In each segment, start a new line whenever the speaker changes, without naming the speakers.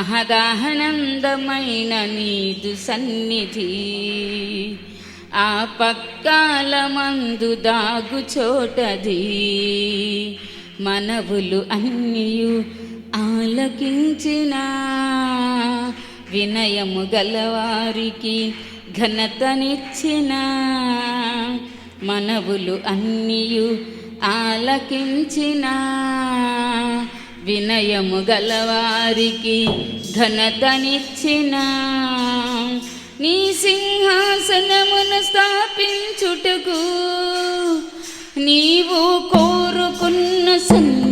మహదాహనందమైన నీదు సన్నిధి. ఆ పక్కాల మందు దాగు చోటది. మనవులు అన్నీ ఆలకించిన వినయము గలవారికి ఘనతనిచ్చిన మనవులు అన్నీ ఆలకించిన వినయము గలవారికి ఘనతనిచ్చిన నీ సింహాసనమును స్థాపించుటకు నీవు కోరుకున్న సన్న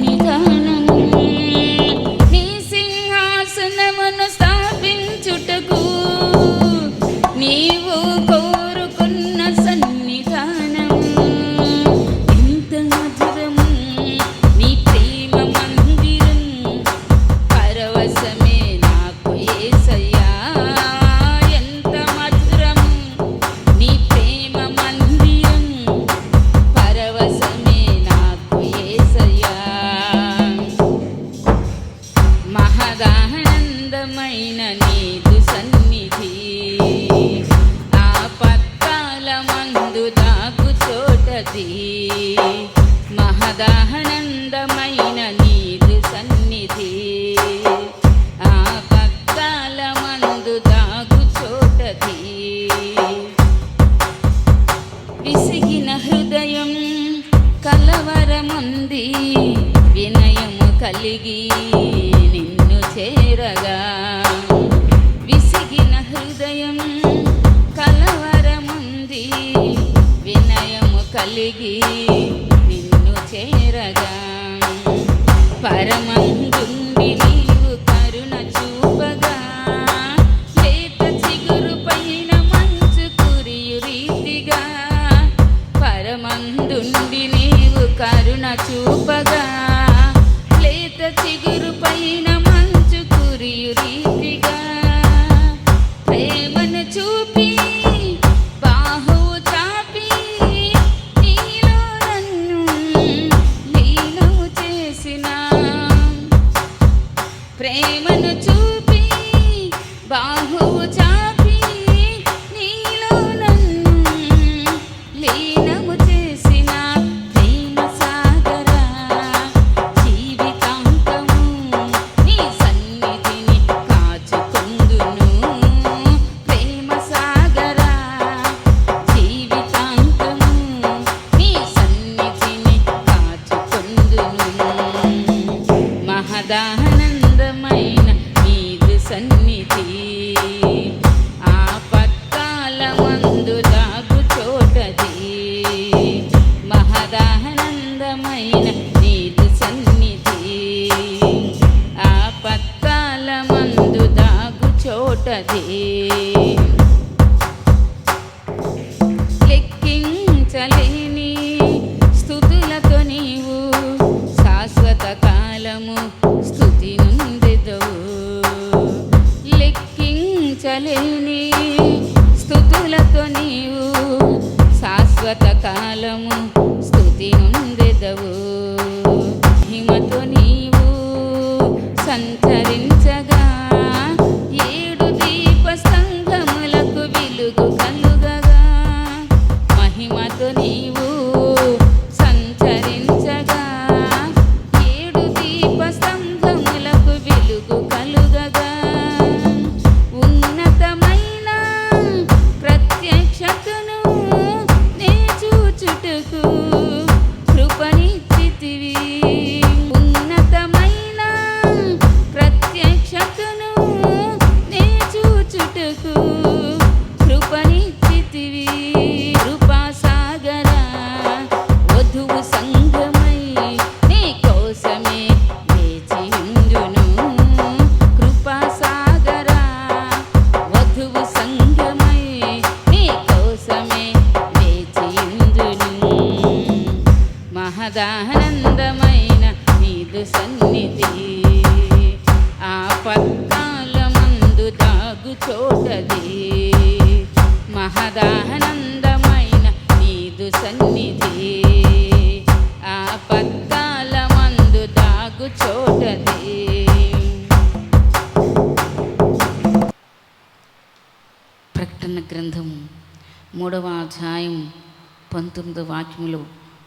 వాక్యములు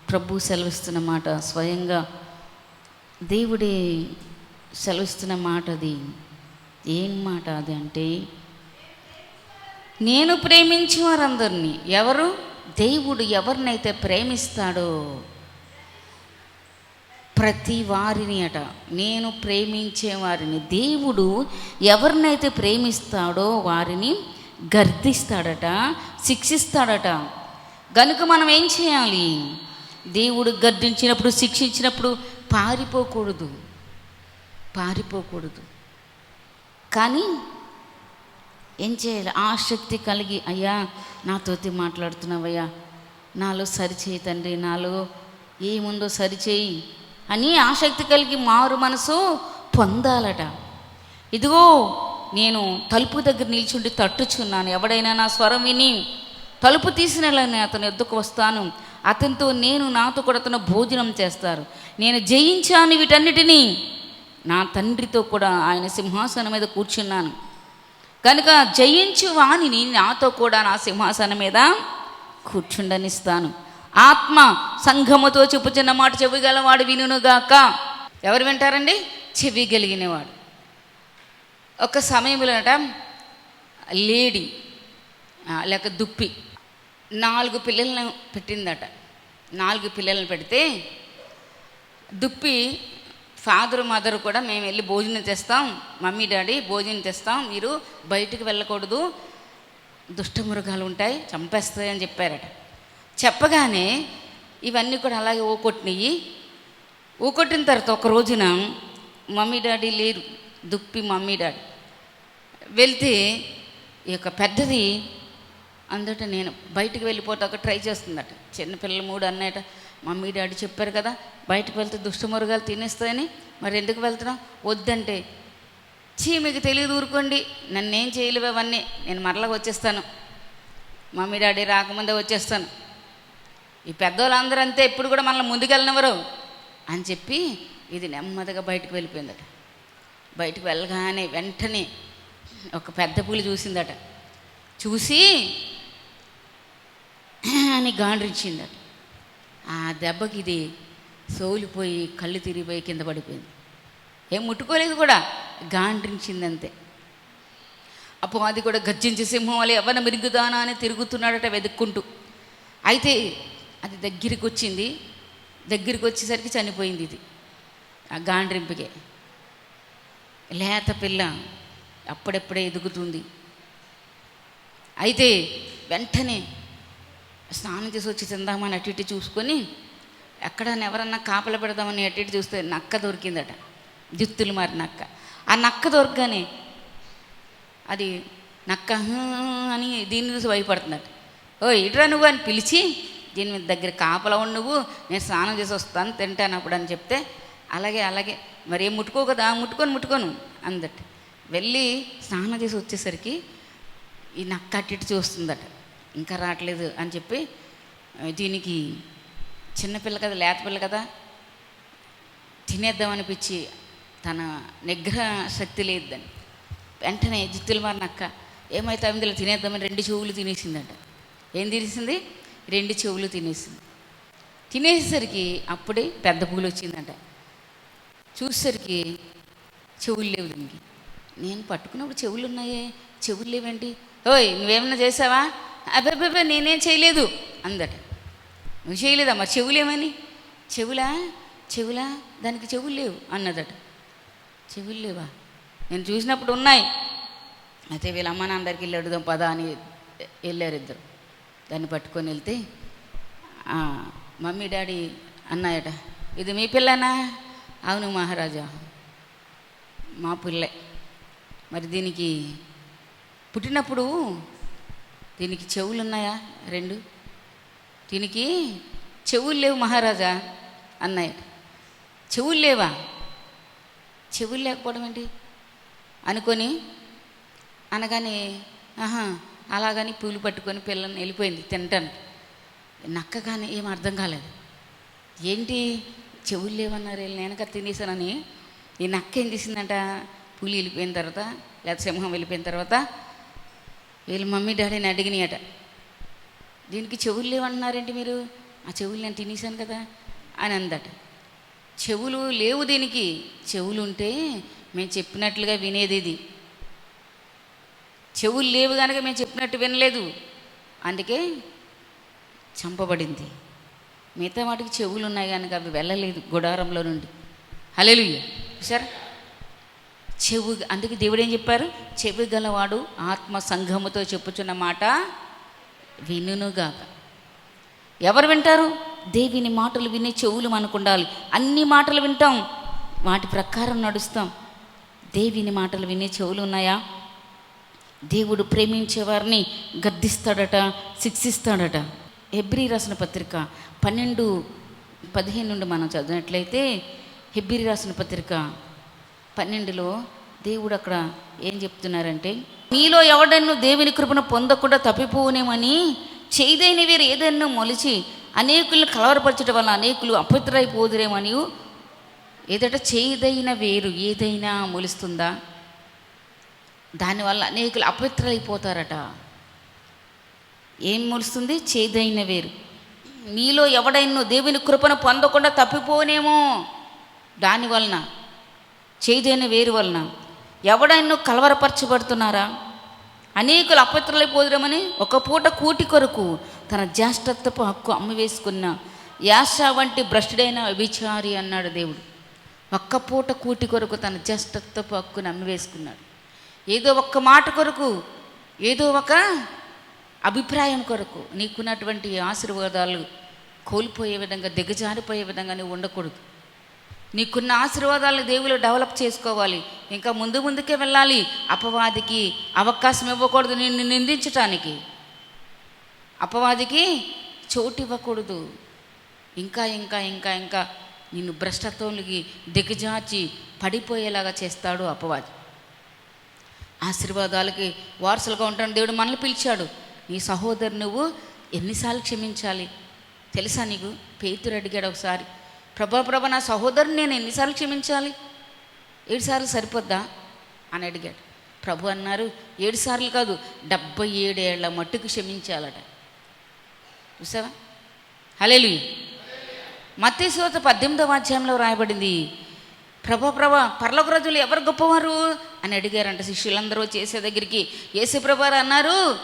ప్రభు సెలవిస్తున్న మాట స్వయంగా దేవుడే సెలవిస్తున్న మాట అది. ఏం మాట అది అంటే నేను ప్రేమించే వారందరినీ ఎవరు? దేవుడు ఎవరినైతే ప్రేమిస్తాడో ప్రతి వారిని అట. నేను ప్రేమించే వారిని దేవుడు ఎవరినైతే ప్రేమిస్తాడో వారిని గర్దిస్తాడట శిక్షిస్తాడట. గనుక మనం ఏం చేయాలి? దేవుడు గర్జించినప్పుడు శిక్షించినప్పుడు పారిపోకూడదు. పారిపోకూడదు. కానీ ఏం చేయాలి? ఆసక్తి కలిగి అయ్యా నాతోటి మాట్లాడుతున్నావయ్యా. నాలో సరిచేయి తండ్రి నాలో ఏముందో సరిచేయి అని ఆసక్తి కలిగి మారు మనసు పొందాలట. ఇదిగో నేను తలుపు దగ్గర నిల్చుండి తట్టుచున్నాను. ఎవడైనా నా స్వరం విని తలుపు తీసిన అతని ఎద్దుకు వస్తాను. అతనితో నేను నాతో కూడా అతను భోజనం చేస్తారు. నేను జయించాను వీటన్నిటినీ. నా తండ్రితో కూడా ఆయన సింహాసనం మీద కూర్చున్నాను. కనుక జయించు వాణిని నాతో కూడా నా సింహాసనం మీద కూర్చుండనిస్తాను. ఆత్మ సంఘముతో చెప్పుచున్న మాట చెవిగలవాడు వినుగాక ఎవరు వింటారండి? చెవి కలిగినవాడు ఒక సమయంలోనట లేడీ లేక దుప్పి నాలుగు పిల్లలను పెట్టిందట. నాలుగు పిల్లలను పెడితే దుప్పి ఫాదర్ మదర్ కూడా మేము వెళ్ళి భోజనం తెస్తాం మమ్మీ డాడీ భోజనం తెస్తాం మీరు బయటికి వెళ్ళకూడదు దుష్టమృగాలు ఉంటాయి చంపేస్తాయి అని చెప్పారట. చెప్పగానే ఇవన్నీ కూడా అలాగే ఊకొట్టినాయి. ఊకొట్టిన తర్వాత ఒక రోజున మమ్మీ డాడీ లేరు దుప్పి మమ్మీ డాడీ. వెళ్తే ఈ యొక్క పెద్దది అందట నేను బయటకు వెళ్ళిపోతాక ట్రై చేస్తుందట. చిన్నపిల్లలు మూడు అన్నయ్యట మమ్మీ డాడీ చెప్పారు కదా బయటకు వెళ్తే దుష్టమురుగాలు తినేస్తాయని మరి ఎందుకు వెళ్తున్నాం వద్దంటే. చీ మీకు తెలియదు ఊరుకోండి నన్నేం చేయలేవు అవన్నీ నేను మరలా వచ్చేస్తాను. మమ్మీ డాడీ రాకముందే వచ్చేస్తాను. ఈ పెద్దవాళ్ళందరూ అంతే ఎప్పుడు కూడా మనల్ని ముందుకెళ్ళినవరు అని చెప్పి ఇది నెమ్మదిగా బయటకు వెళ్ళిపోయిందట. బయటకు వెళ్ళగానే వెంటనే ఒక పెద్ద పులి చూసిందట. చూసి అని గాండ్రించిందట ఆ దెబ్బకి ఇది సోలిపోయి కళ్ళు తిరిగిపోయి కింద పడిపోయింది. ఏం ముట్టుకోలేదు కూడా గాండ్రించింది అంతే అప్పుడు అది కూడా గర్జించే సింహం వల్ల ఎవరిన మిరుగుదానా అని తిరుగుతున్నాడట వెతుక్కుంటూ. అయితే అది దగ్గరికి వచ్చింది దగ్గరికి వచ్చేసరికి చనిపోయింది ఇది ఆ గాండ్రింపుకే. లేత పిల్ల అప్పుడెప్పుడే ఎదుగుతుంది. అయితే వెంటనే స్నానం చేసి వచ్చి తిందామని అటు ఇటు చూసుకొని ఎక్కడన్నా ఎవరన్నా కాపల పెడదామని అటు ఇటు చూస్తే నక్క దొరికిందట. దిత్తులు మారి నక్క. ఆ నక్క దొరకగానే అది నక్క అని దీన్ని చూసి భయపడుతుందట. ఓ ఇట్రా నువ్వు అని పిలిచి దీని మీద దగ్గర కాపలా ఉండు నువ్వు నేను స్నానం చేసి వస్తాను తింటాను అప్పుడు అని చెప్తే అలాగే అలాగే మరి ఏం ముట్టుకో కదా ముట్టుకొని ముట్టుకోను అందట. వెళ్ళి స్నానం చేసి వచ్చేసరికి ఈ నక్క అటు ఇటు చూస్తుందట. ఇంకా రావట్లేదు అని చెప్పి దీనికి చిన్నపిల్ల కదా లేత పిల్ల కదా తినేద్దామనిపించి తన నిగ్రహ శక్తి లేదని వెంటనే జిత్తులు మారినక్క ఏమైతే అందులో తినేద్దామని రెండు చెవులు తినేసిందంట. ఏం తినేసింది? రెండు చెవులు తినేసింది. తినేసేసరికి అప్పుడే పెద్ద పూలు వచ్చిందంట. చూసేసరికి చెవులు లేవు దీనికి. నేను పట్టుకున్నప్పుడు చెవులు ఉన్నాయే చెవులు లేవండి ఓయ్ నువ్వేమన్నా చేసావా? అబ్బాబ్బా నేనేం చేయలేదు అందట. నువ్వు చేయలేదమ్మా చెవులేమని? చెవులా? చెవులా? దానికి చెవులు లేవు అన్నదట. చెవులు లేవా? నేను చూసినప్పుడు ఉన్నాయి. అయితే వీళ్ళ అమ్మ నాన్న వెళ్ళి అడుగుదాం పదా అని వెళ్ళారు ఇద్దరు. దాన్ని పట్టుకొని వెళ్తే మమ్మీ డాడీ అన్నాయట ఇది మీ పిల్లనా? అవును మహారాజా మా పిల్లే. మరి దీనికి పుట్టినప్పుడు దీనికి చెవులు ఉన్నాయా రెండు. దీనికి చెవులు లేవు మహారాజా అన్నాయి. చెవులు లేవా? చెవులు లేకపోవడం ఏంటి? అనుకొని అనగానే ఆహా అలాగని పూలు పట్టుకొని పిల్లని వెళ్ళిపోయింది తింటాను నక్క కానీ ఏం అర్థం కాలేదు. ఏంటి? చెవులు లేవన్నారు వీళ్ళు వెనక తినేసానని ఈ నక్క ఏం చేసిందంట పులి వెళ్ళిపోయిన తర్వాత లేదా సింహం వెళ్ళిపోయిన తర్వాత వీళ్ళ మమ్మీ డాడీని అడిగినాయట. దీనికి చెవులు లేవంటున్నారేంటి మీరు? ఆ చెవులు నేను తినేసాను కదా అని అందట. చెవులు లేవు దీనికి. చెవులు ఉంటే మేము చెప్పినట్లుగా వినేది ఇది. చెవులు లేవు కనుక మేము చెప్పినట్టు వినలేదు. అందుకే చంపబడింది. మిగతా వాటికి చెవులు ఉన్నాయి కనుక అవి వెళ్ళలేదు గుడారంలో నుండి. హలేలు సార్ చెవు అందుకే దేవుడు ఏం చెప్పారు? చెవి గలవాడు ఆత్మ సంఘముతో చెప్పుచున్న మాట వినుగాక ఎవరు వింటారు? దేవిని మాటలు వినే చెవులు మనకు ఉండాలి. అన్ని మాటలు వింటాం వాటి ప్రకారం నడుస్తాం. దేవిని మాటలు వినే చెవులు ఉన్నాయా? దేవుడు ప్రేమించే వారిని గద్దిస్తాడట శిక్షిస్తాడట. హెబ్రి రాసిన పత్రిక పన్నెండు పదిహేను నుండి మనం చదివినట్లయితే హెబ్రి రాసిన పత్రిక పన్నెండులో దేవుడు అక్కడ ఏం చెప్తున్నారంటే మీలో ఎవడన్ను దేవుని కృపను పొందకుండా తప్పిపోనేమని చేదైన వీరు ఏదైనా మొలిచి అనేకులను కలవరపరచడం వల్ల అనేకులు అపవిత్రైపోదురేమని ఏదట చేదైన వేరు ఏదైనా మొలుస్తుందా? దానివల్ల అనేకులు అపవిత్రైపోతారట ఏం మొలుస్తుంది? చేదైన వేరు. మీలో ఎవడైనా దేవుని కృపను పొందకుండా తప్పిపోనేమో దానివలన చేదైన వేరు వలన. ఎవడైనా కలవరపరచబడుతున్నారా? అనేకులు అపత్రులైపోదురమని ఒక పూట కూటి కొరకు తన జ్యేష్ఠత్వపు హక్కు అమ్మవేసుకున్న యాష వంటి భ్రష్టుడైన విచారి అన్నాడు దేవుడు. ఒక్క పూట కూటి కొరకు తన జ్యేష్ఠత్వపు హక్కును అమ్మి వేసుకున్నాడు ఏదో ఒక్క మాట కొరకు ఏదో ఒక అభిప్రాయం కొరకు నీకున్నటువంటి ఆశీర్వాదాలు కోల్పోయే విధంగా దిగజారిపోయే విధంగా నువ్వు ఉండకూడదు. నీకున్న ఆశీర్వాదాలను దేవులు డెవలప్ చేసుకోవాలి. ఇంకా ముందు ముందుకే వెళ్ళాలి. అపవాదికి అవకాశం ఇవ్వకూడదు నిన్ను నిందించటానికి. అపవాదికి చోటు ఇవ్వకూడదు. ఇంకా ఇంకా ఇంకా ఇంకా నిన్ను భ్రష్టత్వంలోకి దిగజార్చి పడిపోయేలాగా చేస్తాడు అపవాది. ఆశీర్వాదాలకి వారసులుగా ఉంటాను దేవుడు మనల్ని పిలిచాడు. నీ సహోదరు నువ్వు ఎన్నిసార్లు క్షమించాలి? తెలుసా నీకు? పేతురు అడిగాడు ఒకసారి. ప్రభా ప్రభ నా సహోదరుని నేను ఎన్నిసార్లు క్షమించాలి? ఏడు సార్లు సరిపోద్దా? అని అడిగాడు. ప్రభు అన్నారు ఏడు సార్లు కాదు డెబ్బై ఏడేళ్ళ మట్టుకు క్షమించాలట. చూసావా? హలేలు మత్స్యోత పద్దెనిమిదవ అధ్యాయంలో రాయబడింది ప్రభా ప్రభా పర్లోక రజులు ఎవరు గొప్పవారు? అని అడిగారంట శిష్యులందరూ చేసే దగ్గరికి. ఏసు ప్రభారు అన్నారు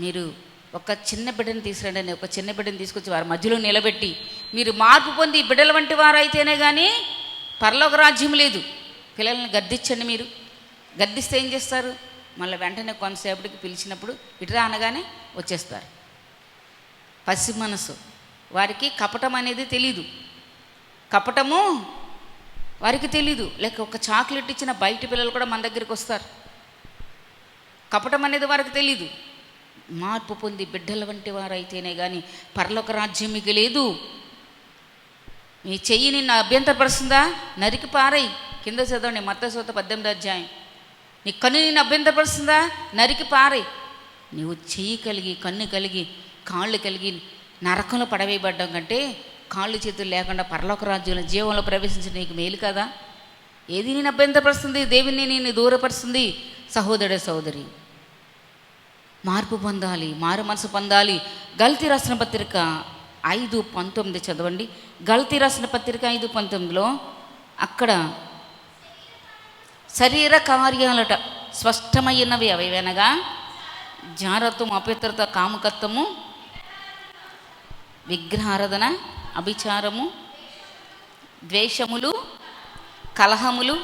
మీరు ఒక చిన్న బిడ్డను తీసుకురండి ఒక చిన్న బిడ్డను తీసుకొచ్చి వారి మధ్యలో నిలబెట్టి మీరు మార్పు పొంది బిడ్డల వంటి వారు అయితేనే కానీ పరలోక రాజ్యం లేదు. పిల్లల్ని గద్దించండి మీరు. గద్దిస్తే ఏం చేస్తారు? మళ్ళీ వెంటనే కొంతసేపటికి పిలిచినప్పుడు ఇటురా అనగానే వచ్చేస్తారు. పసి మనసు. వారికి కపటం అనేది తెలీదు. కపటము వారికి తెలీదు. లేక ఒక చాక్లెట్ ఇచ్చిన బయట పిల్లలు కూడా మన దగ్గరికి వస్తారు. కపటం అనేది వారికి తెలీదు. మార్పు పొంది బిడ్డల వంటి వారైతేనే కానీ పర్లోక రాజ్యం మీకు లేదు. నీ చెయ్యి నిన్ను అభ్యంతరపరుస్తుందా? నరికి పారై కింద చదవండి. మత్త సోత పద్దెనిమిది అధ్యాయం. నీ కన్ను నిన్ను అభ్యంతరపరుస్తుందా? నరికి పారై నీవు చెయ్యి కలిగి కన్ను కలిగి కాళ్ళు కలిగి నరకంలో పడవేయబడ్డం కంటే కాళ్ళు చేతులు లేకుండా పరలోక రాజ్యంలో జీవంలో ప్రవేశించిన నీకు మేలు కదా? ఏది నేను అభ్యంతరపరుస్తుంది? దేవుని నేను దూరపరుస్తుంది? సహోదరు సహోదరి. మార్పు పొందాలి మారు మనసు పొందాలి. గల్తీ రాసిన పత్రిక ఐదు పంతొమ్మిది చదవండి. గల్తీ రాసిన పత్రిక ఐదు పంతొమ్మిదిలో అక్కడ శరీర కార్యాలట స్పష్టమైనవి అవేవనగా జారత్వం అపిత్రత కాముకత్వము విగ్రహారాధన అభిచారము ద్వేషములు కలహములు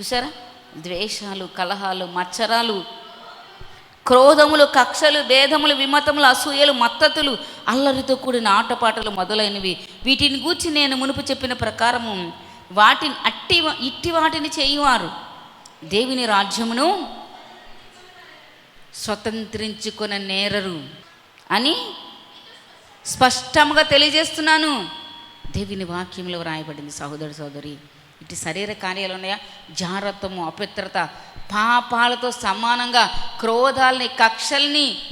చూసారా? ద్వేషాలు కలహాలు మచ్చరాలు క్రోధములు కక్షలు భేదములు విమతములు అసూయలు మత్తతులు అల్లరితో కూడిన ఆటపాటలు మొదలైనవి. వీటిని గూర్చి నేను మునుపు చెప్పిన ప్రకారము వాటిని అట్టి ఇట్టి వాటిని చేయువారు. దేవుని రాజ్యమును స్వతంత్రించుకున్న నేరరు అని స్పష్టంగా తెలియజేస్తున్నాను. దేవుని వాక్యంలో వ్రాయబడింది సహోదరు సోదరి. ఇటు శరీర కార్యాలు ఉన్నాయా? జారత్వము అపవిత్రత పాపాలతో సమానంగా క్రోధాలని కక్షల్ని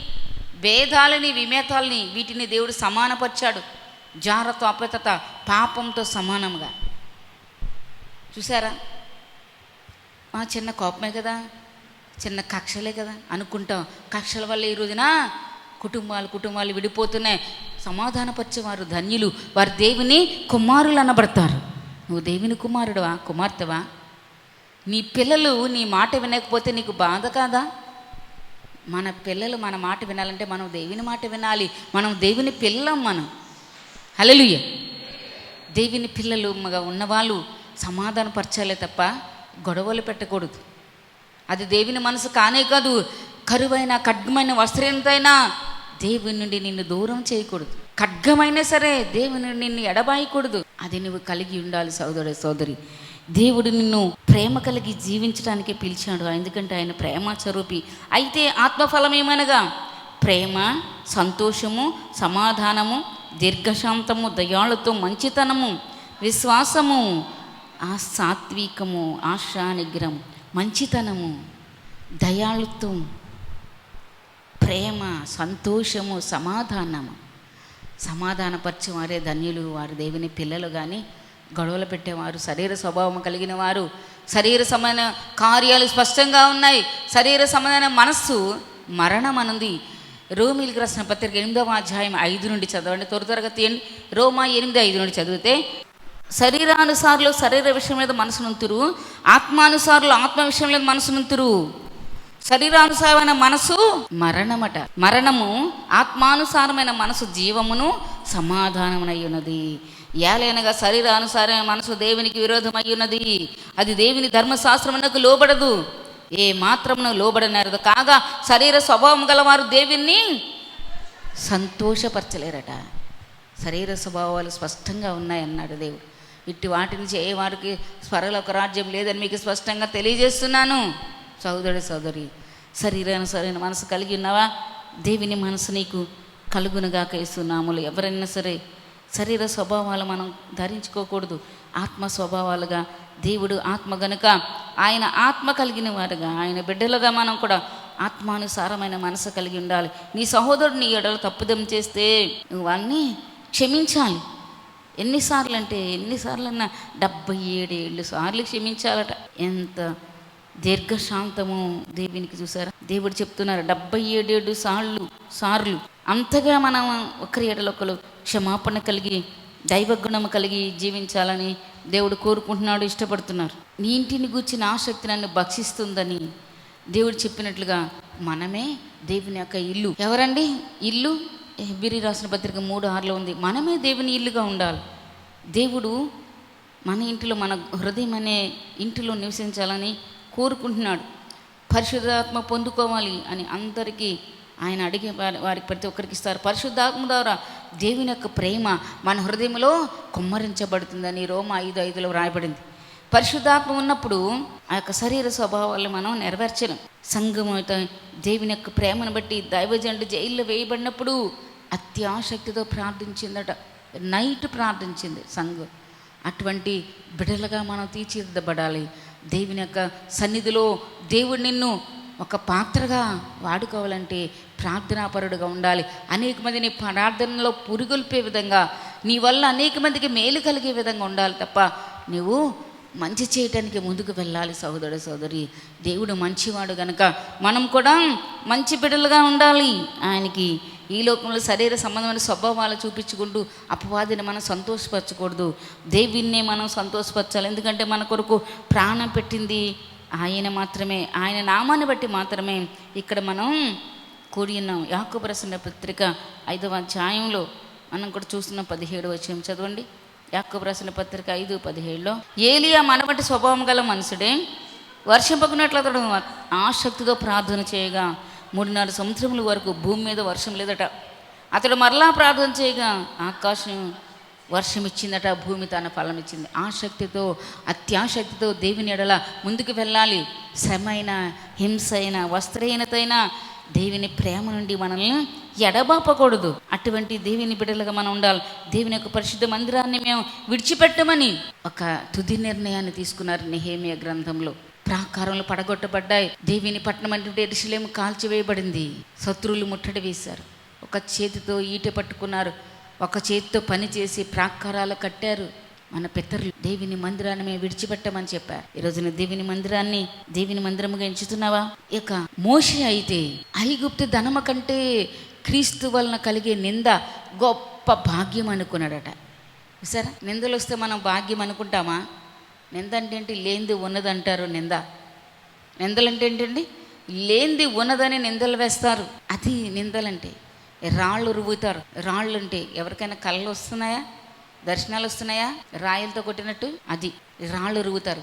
భేదాలని విమేతాలని వీటిని దేవుడు సమానపరిచాడు. జారత్వ అపవిత్రత పాపంతో సమానంగా. చూసారా ఆ చిన్న కోపమే కదా? చిన్న కక్షలే కదా? అనుకుంటాం. కక్షల వల్ల ఈ రోజున కుటుంబాలు కుటుంబాలు విడిపోతున్నాయి. సమాధానపరిచేవారు ధన్యులు. వారు దేవుని కుమారులు అనబడతారు. నువ్వు దేవుని కుమారుడువా కుమార్తెవా? నీ పిల్లలు నీ మాట వినకపోతే నీకు బాధ కాదా? మన పిల్లలు మన మాట వినాలంటే మనం దేవుని మాట వినాలి. మనం దేవుని పిల్లం మనం. హలలుయ దేవుని పిల్లలు మగ ఉన్నవాళ్ళు సమాధానపరచాలే తప్ప గొడవలు పెట్టకూడదు. అది దేవుని మనసు కానే కాదు కరువైన ఖడ్గమైన వస్త్రంతైనా దేవుని నుండి నిన్ను దూరం చేయకూడదు. ఖడ్గమైనా సరే దేవుని నిన్ను ఎడబాయకూడదు. అది నువ్వు కలిగి ఉండాలి సోదరు సోదరి. దేవుడు నిన్ను ప్రేమ కలిగి జీవించడానికి పిలిచాడు. ఎందుకంటే ఆయన ప్రేమ స్వరూపి. అయితే ఆత్మఫలం ఏమనగా? ప్రేమ సంతోషము సమాధానము దీర్ఘశాంతము దయాళుతో మంచితనము విశ్వాసము ఆ సాత్వికము ఆశా నిగ్రహం మంచితనము దయాళుత్వం ప్రేమ సంతోషము సమాధానము. సమాధానపరిచే వారే ధన్యులు వారు దేవుని పిల్లలు కానీ గొడవలు పెట్టేవారు శరీర స్వభావం కలిగిన వారు. శరీర సంబంధ కార్యాలు స్పష్టంగా ఉన్నాయి. శరీర సంబంధమైన మనస్సు మరణం అనుంది రోమిలికి రాసిన పత్రిక ఎనిమిదవ అధ్యాయం ఐదు నుండి చదవండి. త్వర త్వరగా తీయండి. రోమా ఎనిమిది ఐదు నుండి చదివితే శరీరానుసారులు శరీర విషయం మీద మనసునుంతురు ఆత్మానుసారులు ఆత్మ విషయం మీద మనసునుంతురు శరీరానుసారమైన మనసు మరణమట. మరణము ఆత్మానుసారమైన మనసు జీవమును సమాధానమునై ఉన్నది ఏలైనగా శరీరానుసారమైన మనసు దేవునికి విరోధమై ఉన్నది అది దేవుని ధర్మశాస్త్రమునకు లోబడదు. ఏ మాత్రమును లోబడనేరదు. కాగా శరీర స్వభావం గలవారు దేవుణ్ణి సంతోషపరచలేరట. శరీర స్వభావాలు స్పష్టంగా ఉన్నాయన్నాడు దేవుడు. ఇట్టి వాటిని చేయవారికి స్వరలోక రాజ్యం లేదని మీకు స్పష్టంగా తెలియజేస్తున్నాను. సోదరుడు సోదరి శరీరానుసరైన మనసు కలిగి ఉన్నావా? దేవుని మనసు నీకు కలుగునుగాక ఇస్తున్నాములు ఎవరైనా సరే శరీర స్వభావాలు మనం ధరించుకోకూడదు. ఆత్మ స్వభావాలుగా దేవుడు ఆత్మ గనుక ఆయన ఆత్మ కలిగిన వారుగా ఆయన బిడ్డలుగా మనం కూడా ఆత్మానుసారమైన మనసు కలిగి ఉండాలి. నీ సహోదరుడు నీ ఎడలు తప్పుదం చేస్తే నువ్వు వాళ్ళని క్షమించాలి. ఎన్నిసార్లు అంటే ఎన్నిసార్లు అన్నా డెబ్బై ఏడు ఏళ్ళు సార్లు క్షమించాలట. ఎంత దీర్ఘశాంతము. దేవునికి చూసారా? దేవుడు చెప్తున్నారు డెబ్బై ఏడేడు సార్లు సార్లు. అంతగా మనం ఒకరి ఏడలొకరు ఒకరు క్షమాపణ కలిగి దైవగుణము కలిగి జీవించాలని దేవుడు కోరుకుంటున్నాడు ఇష్టపడుతున్నారు. నీ ఇంటిని గూర్చిన ఆసక్తి నన్ను భక్షిస్తుందని దేవుడు చెప్పినట్లుగా మనమే దేవుని యొక్క ఇల్లు. ఎవరండి? ఇల్లు? బిరి రాసిన పత్రిక మూడు ఆరులో ఉంది. మనమే దేవుని ఇల్లుగా ఉండాలి. దేవుడు మన ఇంటిలో మన హృదయం అనే ఇంటిలో నివసించాలని కోరుకుంటున్నాడు. పరిశుద్ధాత్మ పొందుకోవాలి అని అందరికీ ఆయన అడిగే వారి- వారికి ప్రతి ఒక్కరికి ఇస్తారు. పరిశుద్ధాత్మ ద్వారా దేవుని యొక్క ప్రేమ మన హృదయంలో కుమ్మరించబడుతుందని రోమ ఐదు ఐదులో వ్రాయబడింది. పరిశుద్ధాత్మ ఉన్నప్పుడు ఆ యొక్క శరీర స్వభావాలను మనం నెరవేర్చలేం. సంఘం అయితే దేవుని యొక్క ప్రేమను బట్టి దైవజండు జైల్లో వేయబడినప్పుడు అత్యాసక్తితో ప్రార్థించిందట. నైట్ ప్రార్థించింది సంఘం. అటువంటి బిడలుగా మనం తీర్చిదిద్దబడాలి. దేవుని యొక్క సన్నిధిలో దేవుడు నిన్ను ఒక పాత్రగా వాడుకోవాలంటే ప్రార్థనాపరుడుగా ఉండాలి. అనేక మంది నీ ప్రార్థనలో పురుగొల్పే విధంగా నీ వల్ల అనేక మందికి మేలు కలిగే విధంగా ఉండాలి తప్ప నువ్వు మంచి చేయటానికి ముందుకు వెళ్ళాలి సోదరుడు సోదరి. దేవుడు మంచివాడు గనుక మనం కూడా మంచి బిడ్డలుగా ఉండాలి. ఆయనకి ఈ లోకంలో శరీర సంబంధమైన స్వభావాలు చూపించుకుంటూ అపవాదిని మనం సంతోషపరచకూడదు. దేవుణ్ణే మనం సంతోషపరచాలి. ఎందుకంటే మన కొరకు ప్రాణం పెట్టింది ఆయన మాత్రమే. ఆయన నామాన్ని బట్టి మాత్రమే ఇక్కడ మనం కూడి ఉన్నాం. యాకోబు పత్రిక ఐదవ అధ్యాయంలో మనం కూడా చూస్తున్న పదిహేడు వచ్చాం చదవండి. యాకోబు రాసిన పత్రిక ఐదు పదిహేడులో ఏలియా మనవంటి స్వభావం గల మనుషుడే వర్షింపకున్నట్లు అతడు ఆసక్తితో ప్రార్థన చేయగా మూడున్నర సంవత్సరముల వరకు భూమి మీద వర్షం లేదట. అతడు మరలా ప్రార్థన చేయగా ఆకాశం వర్షం ఇచ్చిందట భూమి తన ఫలం ఇచ్చింది ఆసక్తితో అత్యాసక్తితో దేవుని ఎడల ముందుకు వెళ్ళాలి. శ్రమ అయినా హింస అయినా వస్త్రహీనతైనా దేవుని ప్రేమ నుండి మనల్ని ఎడబాపకూడదు. అటువంటి దేవుని బిడ్డలుగా మనం ఉండాలి. దేవుని యొక్క పరిశుద్ధ మందిరాన్ని మేము విడిచిపెట్టమని ఒక తుది నిర్ణయాన్ని తీసుకున్నారు నిహేమియ గ్రంథంలో. ప్రాకారంలో పడగొట్టబడ్డాయి. దేవిని పట్టణం అంటే ఎరుసలేము కాల్చివేయబడింది. శత్రువులు ముట్టడి వేశారు. ఒక చేతితో ఈట పట్టుకున్నారు. ఒక చేతితో పని చేసి ప్రాకారాలు కట్టారు. మన పితరులు దేవిని మందిరాన్ని మేము విడిచిపెట్టమని చెప్పారు. ఈ రోజున దేవుని మందిరాన్ని దేవుని మందిరముగా ఎంచుతున్నావా? ఇక మోషి అయితే ఐగుప్తు ధనమ కంటే క్రీస్తు వలన కలిగే నింద గొప్ప భాగ్యం అనుకున్నాడట. సరే నిందలు వస్తే మనం భాగ్యం అనుకుంటామా? నింద అంటే ఏంటి లేనిది ఉన్నదంటారు నింద. నిందలంటే ఏంటండి? లేనిది ఉన్నదని నిందలు వేస్తారు. అది నిందలంటే. రాళ్ళు రువ్వుతారు. రాళ్ళు అంటే ఎవరికైనా కళ్ళు వస్తున్నాయా? దర్శనాలు వస్తున్నాయా? రాయలతో కొట్టినట్టు? అది. రాళ్ళు రువ్వుతారు.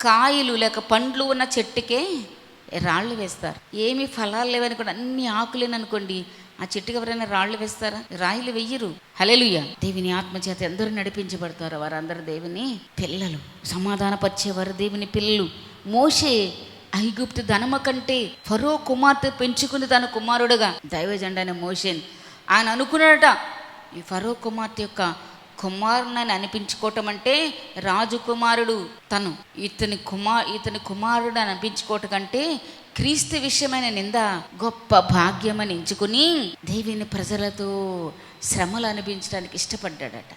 కాయలు లేక పండ్లు ఉన్న చెట్టుకే రాళ్ళు వేస్తారు. ఏమి ఫలాలు లేవని కూడా అన్ని ఆకులేననుకోండి ఆ చెట్టుకి ఎవరైనా రాళ్ళు వేస్తారా? రాయిలు వెయ్యరు. హలెలుయ దేవుని ఆత్మచేత ఎందరూ నడిపించబడతారు వారందరూ దేవుని పిల్లలు. సమాధానపరిచేవారు దేవుని పిల్లలు. మోషే ఐగుప్తు ధనమ కంటే ఫరో కుమార్తె పెంచుకుని తన కుమారుడుగా. దైవజెండానే మోషన్. ఆయన అనుకున్నాడట ఈ ఫరో కుమార్తె యొక్క కుమారుని అనిపించుకోవటం అంటే రాజకుమారుడు తను. ఇతని కుమార్ ఇతని కుమారుడు అని అనిపించుకోవటం కంటే క్రీస్తు విషయమైన నింద గొప్ప భాగ్యమని ఎంచుకుని దేవిని ప్రజలతో శ్రమలు అనిపించడానికి ఇష్టపడ్డాడట.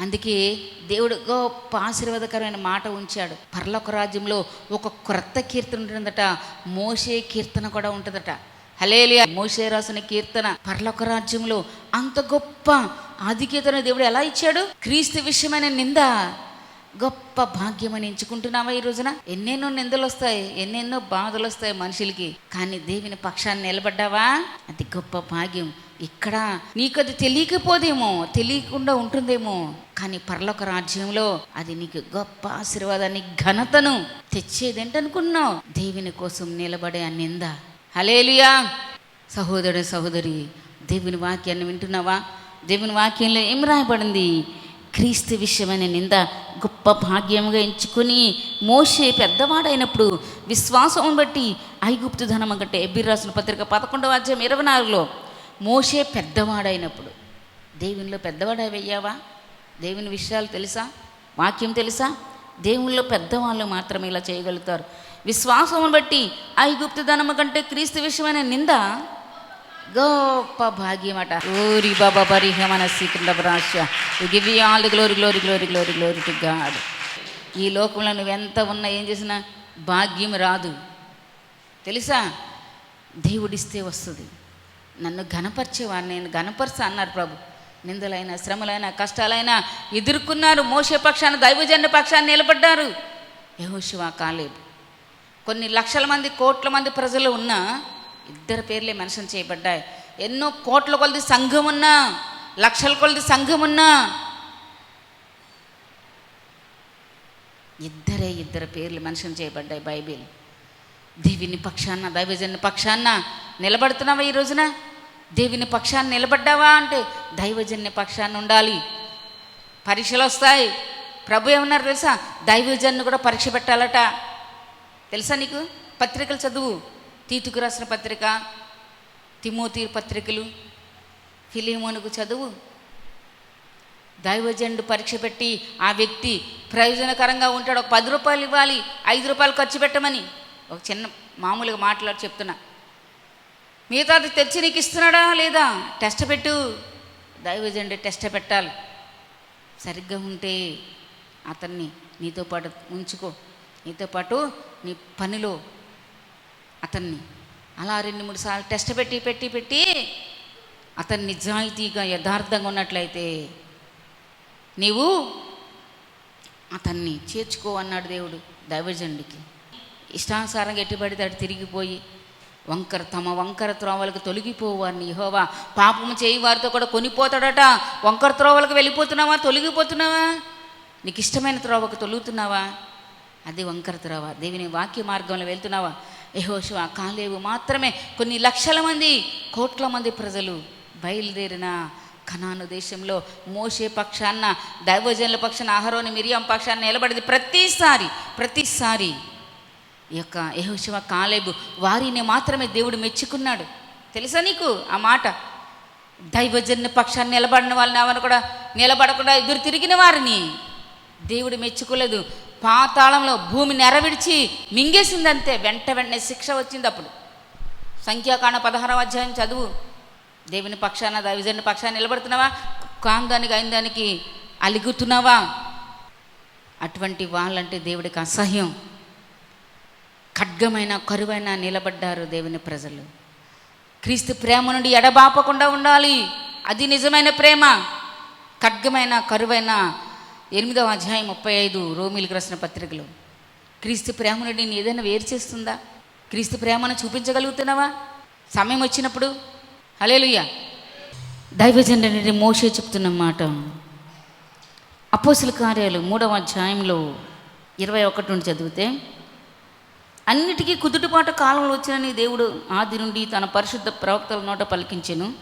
అందుకే దేవుడు గొప్ప ఆశీర్వాదకరమైన మాట ఉంచాడు. పర్లోక రాజ్యంలో ఒక క్రొత్త కీర్తన ఉంటుందట మోసే కీర్తన కూడా ఉంటుందట. హలేలియా మోసే రాసిన కీర్తన పర్లోక రాజ్యంలో అంత గొప్ప ఆధిక్యతను దేవుడు ఎలా ఇచ్చాడు? క్రీస్తు విషయమైన నింద గొప్ప భాగ్యమని ఎంచుకుంటున్నావా ఈ రోజున? ఎన్నెన్నో నిందలు వస్తాయి ఎన్నెన్నో బాధలు వస్తాయి మనుషులకి. కానీ దేవుని పక్షాన్ని నిలబడ్డావా? అది గొప్ప భాగ్యం. ఇక్కడ నీకు అది తెలియకపోదేమో తెలియకుండా ఉంటుందేమో. కానీ పర్లోక రాజ్యంలో అది నీకు గొప్ప ఆశీర్వాదాన్ని ఘనతను తెచ్చేదేంటనుకున్నావు? దేవుని కోసం నిలబడే ఆ నింద. హలేలుయా సహోదరు సహోదరి దేవుని వాక్యాన్ని వింటున్నావా? దేవుని వాక్యంలో ఏం రాయబడింది? క్రీస్తు విషయమైన నింద గొప్ప భాగ్యముగా ఎంచుకొని మోషే పెద్దవాడైనప్పుడు విశ్వాసం బట్టి ఐగుప్తు ధనం కంటే ఎబ్బి రాసిన పత్రిక పదకొండవ అధ్యాయం ఇరవై నాలుగులో మోషే పెద్దవాడైనప్పుడు. దేవునిలో పెద్దవాడవయ్యావా? దేవుని విషయాలు తెలుసా? వాక్యం తెలుసా? దేవునిలో పెద్దవాళ్ళు మాత్రమే ఇలా చేయగలుగుతారు. విశ్వాసం బట్టి ఐగుప్తు ధనము కంటే క్రీస్తు విషయమైన నింద గొప్ప భాగ్యమట. ఓరి బాబా పరిహమన సీకుండభరాశ give all the glory glory glory glory glory to God ఈ లోకంలో నువ్వెంత ఉన్నా ఏం చేసినా భాగ్యం రాదు. తెలుసా? దేవుడిస్తే వస్తుంది. నన్ను ఘనపరిచేవారు నేను ఘనపరచ అన్నారు ప్రభు. నిందలైనా శ్రమలైనా కష్టాలైనా ఎదుర్కొన్నారు. మోసే పక్షాన్ని దైవజన్య పక్షాన్ని నిలబడ్డారు. యహోశివా కాలేదు కొన్ని లక్షల మంది కోట్ల మంది ప్రజలు ఉన్నా ఇద్దరు పేర్లే మెన్షన్ చేయబడ్డాయి. ఎన్నో కోట్ల కొలది సంఘం ఉన్నా లక్షల కొలది సంఘం ఉన్నా ఇద్దరే ఇద్దరు పేర్లు మెన్షన్ చేయబడ్డాయి బైబిల్. దేవిని పక్షాన దైవజన పక్షాన నిలబడుతున్నావా ఈ రోజున? దేవిని పక్షాన్ని నిలబడ్డావా అంటే దైవజన్య పక్షాన్ని ఉండాలి. పరీక్షలు వస్తాయి. ప్రభు ఏమన్నారు తెలుసా? దైవజన్ను కూడా పరీక్ష పెట్టాలట. తెలుసా నీకు? పత్రికలు చదువు. తీతుకు రాసిన పత్రిక తిమోతి పత్రికలు ఫిలిమోనుకు చదువు. దైవజండు పరీక్ష పెట్టి ఆ వ్యక్తి ప్రయోజనకరంగా ఉంటాడు. ఒక పది రూపాయలు ఇవ్వాలి ఐదు రూపాయలు ఖర్చు పెట్టమని. ఒక చిన్న మామూలుగా మాట్లాడి చెప్తున్నా. మిగతాది తెచ్చి నీకు ఇస్తున్నాడా లేదా? టెస్ట్ పెట్టు. దైవజండు టెస్ట్ పెట్టాలి. సరిగ్గా ఉంటే అతన్ని నీతో పాటు ఉంచుకో. నీతో పాటు నీ పనిలో అతన్ని. అలా రెండు మూడు సార్లు టెస్ట్ పెట్టి పెట్టి పెట్టి అతన్ని నిజాయితీగా యథార్థంగా ఉన్నట్లయితే నీవు అతన్ని చేర్చుకో అన్నాడు దేవుడు దైవజండికి ఇష్టానుసారంగా ఎట్టుబడితే అటు తిరిగిపోయి వంకర తమ వంకర త్రోవలకు తొలగిపోవారిని యహోవా. పాపము చేయి వారితో కూడా కొనిపోతాడట. వంకర త్రోవలకు వెళ్ళిపోతున్నావా? తొలగిపోతున్నావా? నీకు ఇష్టమైన త్రోవకు తొలుగుతున్నావా? అది వంకర త్రోవ. దేవుని వాక్య మార్గంలో వెళ్తున్నావా? యహోశివ కాలేవు మాత్రమే. కొన్ని లక్షల మంది కోట్ల మంది ప్రజలు బయలుదేరిన కనాను దేశంలో మోసే పక్షాన్న దైవజనుల పక్షాన ఆహారోని మిరియం పక్షాన నిలబడింది. ప్రతిసారి ప్రతిసారి ఈ యొక్క యహోశివ కాలేబు వారిని మాత్రమే దేవుడు మెచ్చుకున్నాడు. తెలుసా నీకు ఆ మాట? దైవజన్య పక్షాన్ని నిలబడిన వాళ్ళని ఎవరు కూడా నిలబడకుండా ఎదురు తిరిగిన వారిని దేవుడు మెచ్చుకోలేదు. పాతాళంలో భూమి నెరవిడిచి మింగేసిందంతే. వెంట వెంటనే శిక్ష వచ్చింది అప్పుడు. సంఖ్యాకాండ పదహారవ అధ్యాయం చదువు. దేవుని పక్షాన దైవజన్య పక్షాన నిలబడుతున్నావా? కాందానికి అయిన దానికి అలుగుతున్నావా? అటువంటి వాళ్ళంటే దేవుడికి అసహ్యం. ఖడ్గమైన కరువైన నిలబడ్డారు దేవుని ప్రజలు. క్రీస్తు ప్రేమ నుండి ఎడబాపకుండా ఉండాలి. అది నిజమైన ప్రేమ. ఖడ్గమైన కరువైన ఎనిమిదవ అధ్యాయం ముప్పై ఐదు రోమిలకు రాసిన పత్రికలు. క్రీస్తు ప్రేమ నుండి ఏదైనా వేరు చేస్తుందా? క్రీస్తు ప్రేమను చూపించగలుగుతున్నావా? సమయం వచ్చినప్పుడు? హలేలుయ్య దైవజనుడి మోషే చెప్తున్న మాట. అపోసుల కార్యాలు మూడవ అధ్యాయంలో ఇరవై ఒకటి నుండి చదివితే అన్నిటికీ కుదుటిపాటు కాలంలో వచ్చినని దేవుడు ఆది నుండి తన పరిశుద్ధ ప్రవక్తల నోట పలికించెను.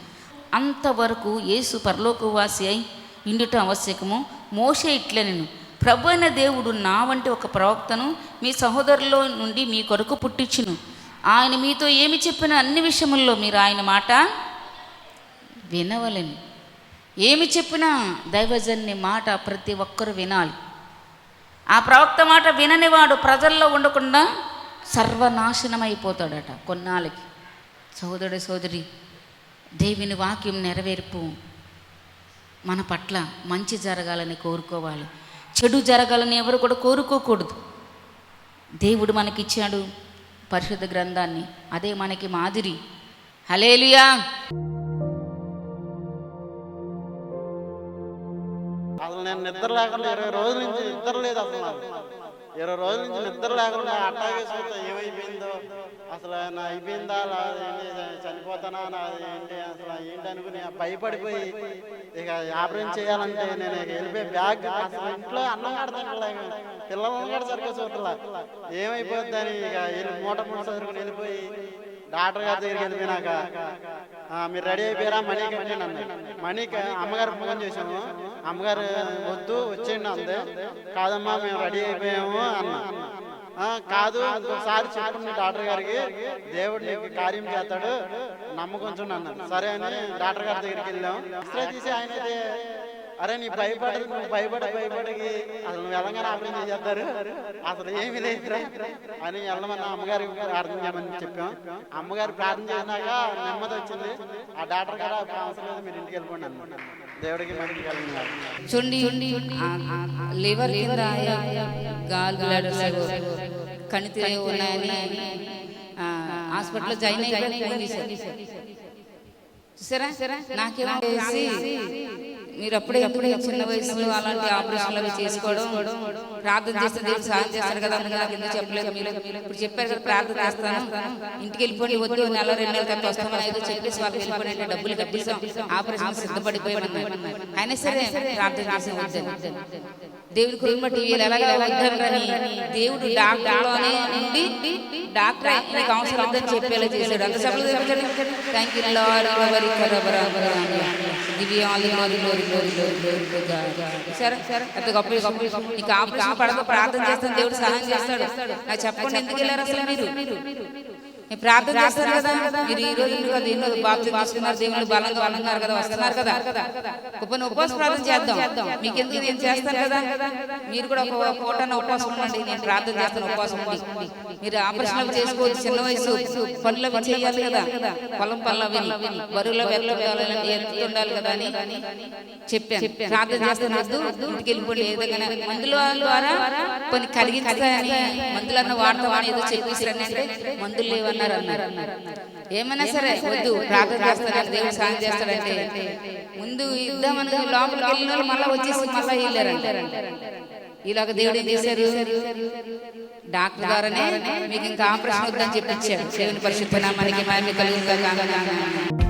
అంతవరకు యేసు పరలోకవాసి అయి ఇండుట ఆవశ్యకము. మోసే ఇట్లనెను ప్రభు అయిన దేవుడు నా వంటి ఒక ప్రవక్తను మీ సహోదరులో నుండి మీ కొరకు పుట్టించును. ఆయన మీతో ఏమి చెప్పిన అన్ని విషయముల్లో మీరు ఆయన మాట వినవలని. ఏమి చెప్పినా దైవజన్ని మాట ప్రతి ఒక్కరు వినాలి. ఆ ప్రవక్త మాట విననివాడు ప్రజల్లో ఉండకుండా సర్వనాశనమైపోతాడట కొన్నాళ్ళకి. సోదరుడు సోదరి దేవుని వాక్యం నెరవేర్పు. మన పట్ల మంచి జరగాలని కోరుకోవాలి. చెడు జరగాలని ఎవరు కూడా కోరుకోకూడదు. దేవుడు మనకిచ్చాడు పరిశుద్ధ గ్రంథాన్ని. అదే మనకి మాదిరి. హలేలుయా
అసలు నేను నిద్ర లేకుండా ఇరవై రోజుల నుంచి నిద్ర లేదు అసలు ఇరవై రోజుల నుంచి నిద్ర లేకుండా అట్టాగే చూస్తా ఏమైపోయిందో? అసలు నా అయిపోయిందా? లేదా చనిపోతానా? నాది ఏంటి? అసలు ఏంటి అనుకుని భయపడిపోయి ఇక వ్యాపారం చేయాలంటే నేను ఇక వెళ్ళిపోయి బ్యాగ్ అసలు ఇంట్లో అన్నం కడతాను పిల్లలను కూడా సరిగ్గా చూడలా ఏమైపోద్దని ఇక వెళ్ళి మూట మూట సరుకుని వెళ్ళిపోయి డాక్టర్ గారి దగ్గరికి వెళ్ళిపోయినాక మీరు రెడీ అయిపోయారా? మనీ కట్టి అన్న మనీకి అమ్మగారు ఫోన్ చేసాము అమ్మగారు వద్దు వచ్చేయండి అందే. కాదమ్మా మేము రెడీ అయిపోయాము అన్న. కాదు ఇంకొకసారి చెప్పండి డాక్టర్ గారికి దేవుడు నీకు కార్యం చేస్తాడు నమ్మకొంచండి అన్నారు సరే అని డాక్టర్ గారి దగ్గరికి వెళ్ళాం. ఎక్స్రే తీసి ఆయన అయితే, అరే నీ భయపడ నువ్వు భయపడి భయపడికి అసలు నువ్వు ఎలాగైనా ఆపరేషన్ చేస్తారు అసలు ఏమి లేదురా అని వెళ్ళమన్న అమ్మగారికి ప్రార్థన చేయమని చెప్పాం. అమ్మగారు ప్రార్థన చేసినాక నెమ్మది వచ్చింది. ఆ డాక్టర్ గారు "ఆ అవసరం లేదు మీరు ఇంటికి వెళ్ళిపోండి దేవుడికి మంచి
చూడండి లివర్ కింద గాల్ బ్లాడర్స్ కణితి ఉన్నాయని ఆ, హాస్పిటల్లో జాయిన్ అయిపోయి ఫోన్ చేశారు. చూసారా? నాకేమో చేసి మీరు అప్పుడే చిన్న వయసులో అలాంటి ఆపరేషన్లు అవి చేసుకోవడం ప్రార్థన చేస్తే దేవుడు సహాయం చేస్తారు కదా నాకు ఎందుకు చెప్పలేదు. మీరు ఇప్పుడు చెప్పారు కదా ప్రార్థన చేస్తాను. ఇంటికి వెళ్ళిపోండి వద్దు నెల రెండు నెలల తర్వాత వస్తామని ఏదో చెప్పేసి వాళ్ళకి వెళ్ళిపోండి అంటే డబ్బులు కట్టేసాం ఆపరేషన్ సిద్ధపడిపోయామన్నారు అయినా సరే ప్రార్థన చేసే దేవుడి కృప టీవీలు ఎలాగా వద్దాం కానీ దేవుడు డాక్టర్లోనే ఉండి డాక్టర్ నీకు అవసరం చెప్పేలా చేశాడు. అంత సభలు థ్యాంక్ యూ దివ్య సరే సరే అంత గొప్ప గొప్ప నీకు ఆపరేషన్ ప్రార్థన చేస్తాను దేవుడు సహాయం చేస్తాడు నాకు చెప్పండి ఎందుకు వెళ్ళారు అసలు మీరు మీరు ప్రార్థన చేస్తారు కదా? మీరు ఈ రోజు కదా ఎన్నో బాప్తి తీసుకున్నారు బలంగా బలంగారు కదా? వస్తున్నారు కదా? ఉపన ఉపవాస ప్రార్థన చేద్దాం. మీకు ఎందుకు నేను చేస్తాను కదా? మీరు కూడా ఒక పూటన ఉపవాసం ఉండండి. నేను ప్రార్థన చేస్తాను ఉపవాసం ఉండి. మీరు ఆపరేషన్ చేసుకోవచ్చు చిన్న వయసు. పనులు చేయాలి కదా? పొలం పనులు బరువులో వెళ్ళాలి ఎంత ఉండాలి కదా అని చెప్పాను. ప్రార్థన చేస్తాను. వద్దు ఇంటికి వెళ్ళిపోండి. ఏదైనా మందుల ద్వారా కొన్ని కలిగించాలని మందులన్న వాడతామని ఏదో చెప్పేసారని అంటే మందులు అన్నారు. ఏమైనా సరే వద్దు. ప్రార్థన చేస్తానంటే దేవుడు సాయం చేస్తాడంటే. ముందు ఇద్దామని లోపలికి వెళ్ళిన వాళ్ళు మళ్ళీ వచ్చేసి మళ్ళీ వెళ్ళారంట ఇలాగ దేవుడు ఏం చేశారు? డాక్టర్ ద్వారానే మీకు ఇంకా ఆపరేషన్ వద్దని చెప్పి దేవుని పరిశుద్ధ నామానికి మహిమ కలుగుతుంది?